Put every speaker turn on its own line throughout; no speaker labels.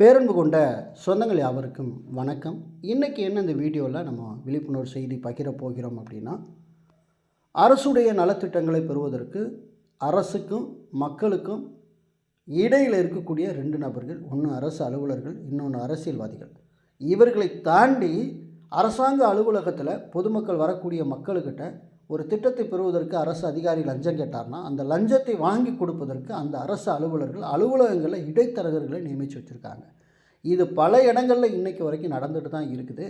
பேரன்பு கொண்ட சொந்தங்கள் யாவருக்கும் வணக்கம். இன்றைக்கி என்ன இந்த வீடியோவில் நம்ம விழிப்புணர்வு செய்தி பகிர போகிறோம் அப்படின்னா அரசுடைய நலத்திட்டங்களை பெறுவதற்கு அரசுக்கும் மக்களுக்கும் இடையில் இருக்கக்கூடிய ரெண்டு நபர்கள் ஒன்று அரசு அலுவலர்கள் இன்னொன்று அரசியல்வாதிகள். இவர்களை தாண்டி அரசாங்க அலுவலகத்தில் பொதுமக்கள் வரக்கூடிய மக்களுக்கிட்ட ஒரு திட்டத்தை பெறுவதற்கு அரசு அதிகாரி லஞ்சம் கேட்டார்னா அந்த லஞ்சத்தை வாங்கி கொடுப்பதற்கு அந்த அரசு அலுவலர்கள் அலுவலகங்களில் இடைத்தரகர்களை நியமித்து வச்சுருக்காங்க. இது பல இடங்களில் இன்றைக்கு வரைக்கும் நடந்துட்டு தான் இருக்குது.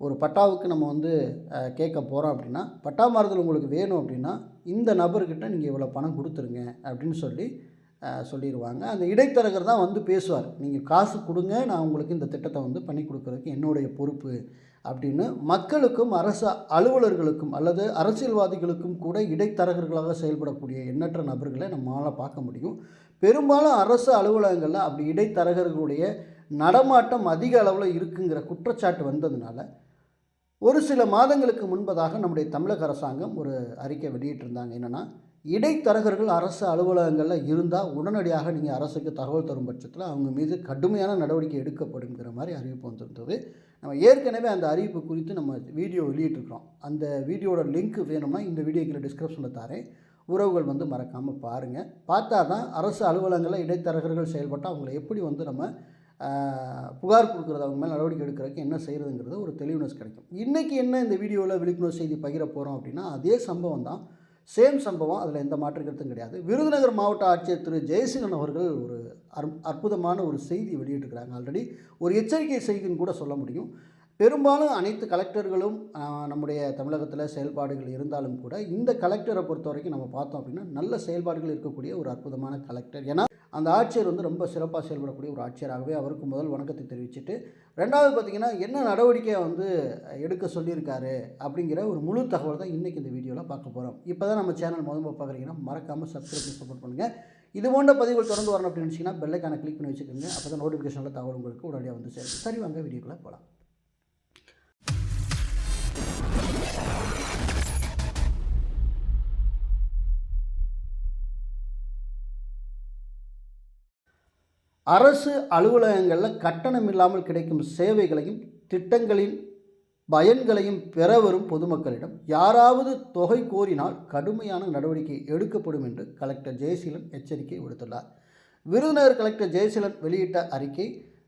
ஒரு பட்டாவுக்கு நம்ம வந்து கேட்க போகிறோம் அப்படின்னா பட்டா மாறுதல் உங்களுக்கு வேணும் அப்படின்னா இந்த நபர்கிட்ட நீங்கள் இவ்வளோ பணம் கொடுத்துருங்க அப்படின்னு சொல்லி சொல்லிடுவாங்க அந்த இடைத்தரகர் தான் வந்து பேசுவார். நீங்கள் காசு கொடுங்க நான் உங்களுக்கு இந்த திட்டத்தை வந்து பண்ணி கொடுக்குறதுக்கு என்னுடைய பொறுப்பு அப்படின்னு மக்களுக்கும் அரசு அலுவலர்களுக்கும் அல்லது அரசியல்வாதிகளுக்கும் கூட இடைத்தரகர்களாக செயல்படக்கூடிய எண்ணற்ற நபர்களை நம்மளால் பார்க்க முடியும். பெரும்பாலும் அரசு அலுவலகங்களில் அப்படி இடைத்தரகர்களுடைய நடமாட்டம் அதிக அளவில் இருக்குங்கிற குற்றச்சாட்டு வந்ததுனால ஒரு சில மாதங்களுக்கு முன்பதாக நம்முடைய தமிழக அரசாங்கம் ஒரு அறிக்கை வெளியிட்டிருந்தாங்க. என்னென்னா இடைத்தரகர்கள் அரசு அலுவலகங்களில் இருந்தால் உடனடியாக நீங்கள் அரசுக்கு தகவல் தரும் பட்சத்தில் அவங்க மீது கடுமையான நடவடிக்கை எடுக்கப்படுங்கிற மாதிரி அறிவிப்பு வந்திருந்தது. நம்ம ஏற்கனவே அந்த அறிவிப்பு குறித்து நம்ம வீடியோ வெளியிட்டிருக்கிறோம். அந்த வீடியோட லிங்க் வேணும்னா இந்த வீடியோக்கில் டிஸ்கிரிப்ஷனில் தரேன். உறவுகள் வந்து மறக்காமல் பாருங்கள் பார்த்தா தான் அரசு அலுவலகங்களில் இடைத்தரகர்கள் செயல்பட்டால் அவங்கள எப்படி வந்து நம்ம புகார் கொடுக்குறது அவங்க மேலே நடவடிக்கை எடுக்கிறதுக்கு என்ன செய்கிறதுங்கிறது ஒரு தெளிவுனஸ் கிடைக்கும். இன்றைக்கி என்ன இந்த வீடியோவில் விழிப்புணர்வு செய்தி பகிர போகிறோம் அப்படின்னா அதே சம்பவம் தான் சேம் சம்பவம் அதில் எந்த மாற்று கருத்தும் கிடையாது. விருதுநகர் மாவட்ட ஆட்சியர் திரு. ஜெயசிங்கன் அவர்கள் ஒரு அற்புதமான ஒரு செய்தி வெளியிட்டிருக்கிறாங்க ஆல்ரெடி. ஒரு எச்சரிக்கை செய்தின்னு கூட சொல்ல முடியும். பெரும்பாலும் அனைத்து கலெக்டர்களும் நம்முடைய தமிழகத்தில் செயல்பாடுகள் இருந்தாலும் கூட இந்த கலெக்டரை பொறுத்த வரைக்கும் நம்ம பார்த்தோம் அப்படின்னா நல்ல செயல்பாடுகள் இருக்கக்கூடிய ஒரு அற்புதமான கலெக்டர். ஏன்னா அந்த ஆட்சியர் வந்து ரொம்ப சிறப்பாக செயல்படக்கூடிய ஒரு ஆட்சியராகவே அவருக்கு முதல் வணக்கத்தை தெரிவிச்சுட்டு ரெண்டாவது பார்த்திங்கன்னா என்ன நடவடிக்கையை வந்து எடுக்க சொல்லியிருக்காரு அப்படிங்கிற ஒரு முழு தகவல் தான் இன்றைக்கி இந்த வீடியோவில் பார்க்க போகிறோம் இப்போ தான் நம்ம சேனல் முதல்ல பார்க்குறீங்கன்னா மறக்காமல் சப்ஸ்கிரைப் பண்ணி சப்போர்ட் பண்ணுங்கள் இது போன்ற பதிவுகள் தொடர்ந்து வரணும் அப்படின்னு நினச்சிங்கன்னா பெல்லைக்கான கிளிக் பண்ணி வச்சுக்கோங்க. அப்போ தான் நோட்டிஃபிகேஷனில் தகவல் உங்களுக்கு உடனடியாக வந்து சேரும். சரி வாங்க வீடியோக்குள்ளே போகலாம் அரசு அலுவலகங்களில் கட்டணம் இல்லாமல் கிடைக்கும் சேவைகளையும் திட்டங்களின் பயன்களையும் பெற வரும் பொதுமக்களிடம் யாராவது தொகை கோரினால் கடுமையான நடவடிக்கை எடுக்கப்படும் என்று கலெக்டர் ஜெயசீலன் எச்சரிக்கை விடுத்துள்ளார். விருதுநகர் கலெக்டர் ஜெயசீலன் வெளியிட்ட அறிக்கை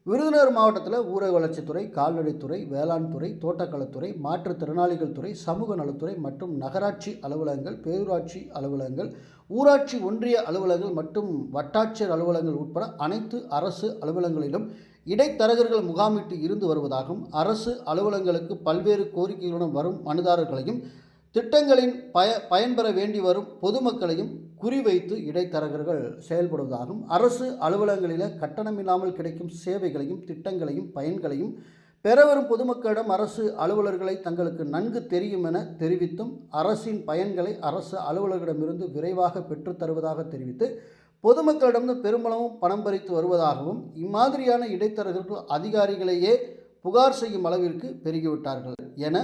விருதுநகர் மாவட்டத்தில் ஊரக வளர்ச்சித்துறை கால்நடைத்துறை வேளாண் துறை தோட்டக்கலைத்துறை மாற்றுத்திறனாளிகள் துறை சமூக நலத்துறை மற்றும் நகராட்சி அலுவலகங்கள் பேரூராட்சி அலுவலகங்கள் ஊராட்சி ஒன்றிய அலுவலகங்கள் மற்றும் வட்டாட்சியர் அலுவலகங்கள் உட்பட அனைத்து அரசு அலுவலகங்களிலும் இடைத்தரகர்கள் முகாமிட்டு இருந்து வருவதாகவும் அரசு அலுவலகங்களுக்கு பல்வேறு கோரிக்கைகளுடன் வரும் மனுதாரர்களையும் திட்டங்களின் பய பயன்பெற வேண்டி வரும் பொதுமக்களையும் குறிவைத்து இடைத்தரகர்கள் செயல்படுவதாகவும் அரசு அலுவலகங்களில் கட்டணமில்லாமல் கிடைக்கும் சேவைகளையும் திட்டங்களையும் பயன்களையும் பெறவரும் பொதுமக்களிடம் அரசு அலுவலர்களை தங்களுக்கு நன்கு தெரியும் என தெரிவித்தும் அரசின் பயன்களை அரசு அலுவலர்களிடமிருந்து விரைவாக பெற்றுத் தருவதாக தெரிவித்து பொதுமக்களிடம் பெருமளவும் பணம் பறித்து வருவதாகவும் இம்மாதிரியான இடைத்தரகர்கள் அதிகாரிகளையே புகார் செய்யும் அளவிற்கு பெருகிவிட்டார்கள் என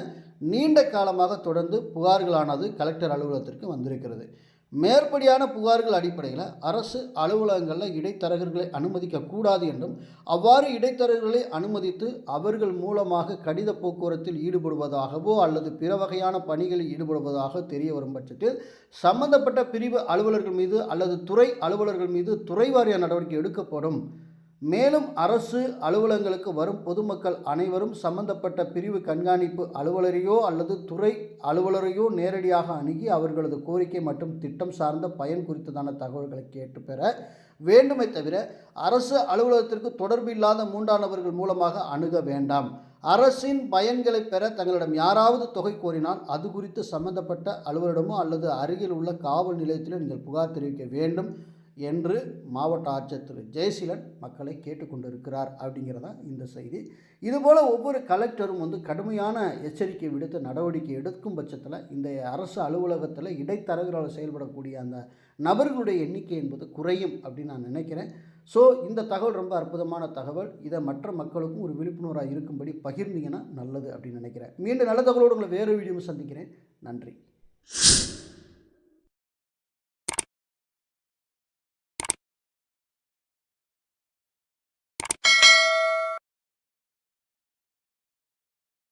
நீண்ட காலமாக தொடர்ந்து புகார்களானது கலெக்டர் அலுவலகத்திற்கு வந்திருக்கிறது. மேற்படியான புகார்கள் அடிப்படையில் அரசு அலுவலகங்களில் இடைத்தரகர்களை அனுமதிக்கக்கூடாது என்றும் அவ்வாறு இடைத்தரகர்களை அனுமதித்து அவர்கள் மூலமாக கடித போக்குவரத்தில் ஈடுபடுவதாகவோ அல்லது பிற வகையான பணிகளில் ஈடுபடுவதாக தெரிய வரும் பட்சத்தில் சம்பந்தப்பட்ட பிரிவு அலுவலர்கள் மீது அல்லது துறை அலுவலர்கள் மீது துறைவாரிய நடவடிக்கை எடுக்கப்படும். மேலும் அரசு அலுவலகங்களுக்கு வரும் பொதுமக்கள் அனைவரும் சம்பந்தப்பட்ட பிரிவு கண்காணிப்பு அலுவலரையோ அல்லது துறை அலுவலரையோ நேரடியாக அணுகி அவர்களது கோரிக்கை மற்றும் திட்டம் சார்ந்த பயன் குறித்ததான தகவல்களை கேட்டு பெற வேண்டுமே தவிர அரசு அலுவலகத்திற்கு தொடர்பு இல்லாத மூன்றாம் நபர்கள் மூலமாக அணுக வேண்டாம். அரசின் பயன்களை பெற தங்களிடம் யாராவது தொகை கோரினால் அது குறித்து சம்பந்தப்பட்ட அலுவலரிடமோ அல்லது அருகில் உள்ள காவல் நிலையத்திலோ நீங்கள் புகார் தெரிவிக்க வேண்டும். என்று மாவட்ட ஆட்சியர் திரு ஜெயசீலன் மக்களை கேட்டுக்கொண்டிருக்கிறார் அப்படிங்கிறதா இந்த செய்தி. இதுபோல் ஒவ்வொரு கலெக்டரும் வந்து கடுமையான எச்சரிக்கை விடுத்து நடவடிக்கை எடுக்கும் பட்சத்தில் இந்த அரசு அலுவலகத்தில் இடைத்தரகரால் செயல்படக்கூடிய அந்த நபர்களுடைய எண்ணிக்கை என்பது குறையும் அப்படின்னு நான் நினைக்கிறேன். ஸோ இந்த தகவல் ரொம்ப அற்புதமான தகவல். இதை மற்ற மக்களுக்கும் ஒரு விழிப்புணர்வாக இருக்கும்படி பகிர்ந்தீங்கன்னா நல்லது அப்படின்னு நினைக்கிறேன். மீண்டும் நல்ல தகவலோடு உங்களை வேறு வீடியோ சந்திக்கிறேன். நன்றி.